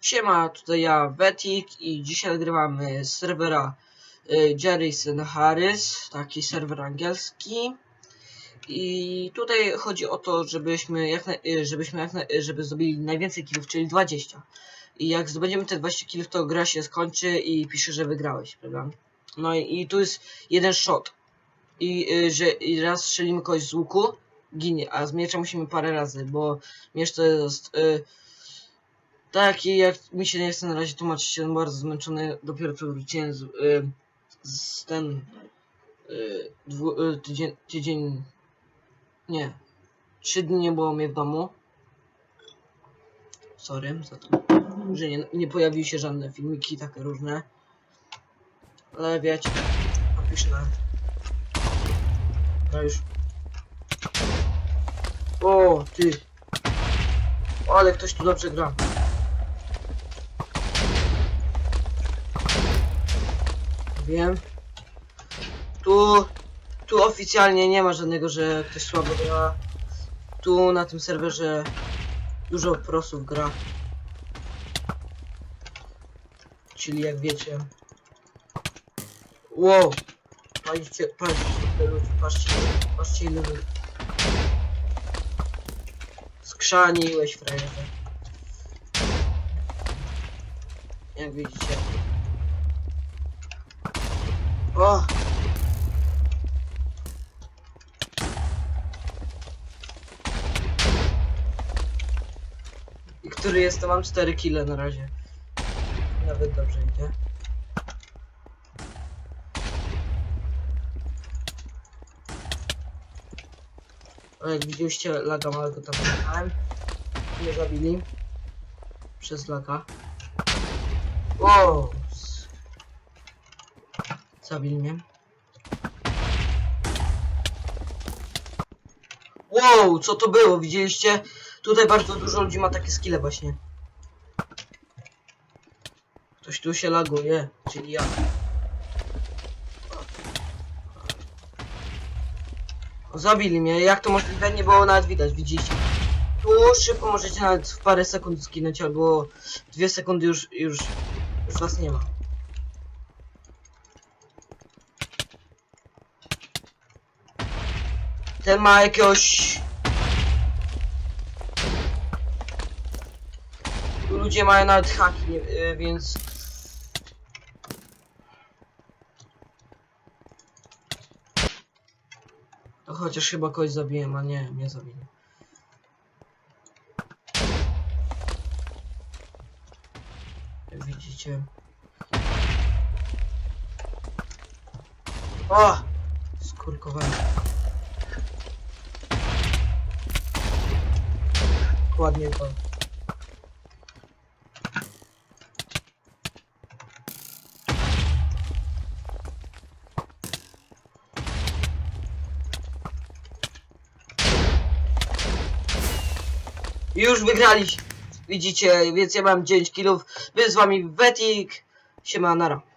Siema, tutaj ja, Vetik i dzisiaj nagrywamy z serwera y, Jason Harris, taki serwer angielski. I tutaj chodzi o to, żebyśmy jak na, y, żebyśmy jak na, y, żeby zdobyli najwięcej killów, czyli 20. I jak zdobędziemy te 20 killów, to gra się skończy i pisze, że wygrałeś, prawda? No i, i tu jest jeden shot. I, y, że i raz strzelimy kogoś z łuku, ginie, a z miecza musimy parę razy, bo miecz to jest... Y, tak, i jak mi się nie chce na razie tłumaczyć, jestem bardzo zmęczony. Dopiero co wróciłem z, y, z ten y, dwu, y, tydzień, tydzień. Nie. Trzy dni nie było mnie w domu. Sorry za to, że nie, nie pojawiły się żadne filmiki takie różne. Ale wiecie, napiszę na. No już. O, ty. O, ale ktoś tu dobrze gra. Wiem. Tu, tu oficjalnie nie ma żadnego, że ktoś słabo gra. Tu na tym serwerze dużo prosów gra. Czyli jak wiecie. Wow! Patrzcie, patrzcie, ludzi, patrzcie, patrzcie ludzi. Skrzaniłeś frajerze. Jak widzicie. O! I który jest, to mam 4 kile na razie. Nawet dobrze idzie. Jak widzieliście laga małego tam miałem. Nie zabili. Przez laga. Wow! Zabili mnie. Wow, co to było? Widzieliście? Tutaj bardzo dużo ludzi ma takie skille właśnie. Ktoś tu się laguje, czyli ja. Zabili mnie, jak to możliwe? Nie było nawet widać, widzicie? Tu szybko możecie nawet w parę sekund skinąć, albo dwie sekundy już, już, już was nie ma. Ten ma jakiegoś... Ludzie mają nawet haki, nie, y, więc... No chociaż chyba kogoś zabiłem, a nie, nie zabiłem. Jak widzicie... O! Skurkowałem. Ładnie to. Już wygraliśmy. Widzicie, więc ja mam 9 kilów. Wy z wami Wetik. Siema, nara.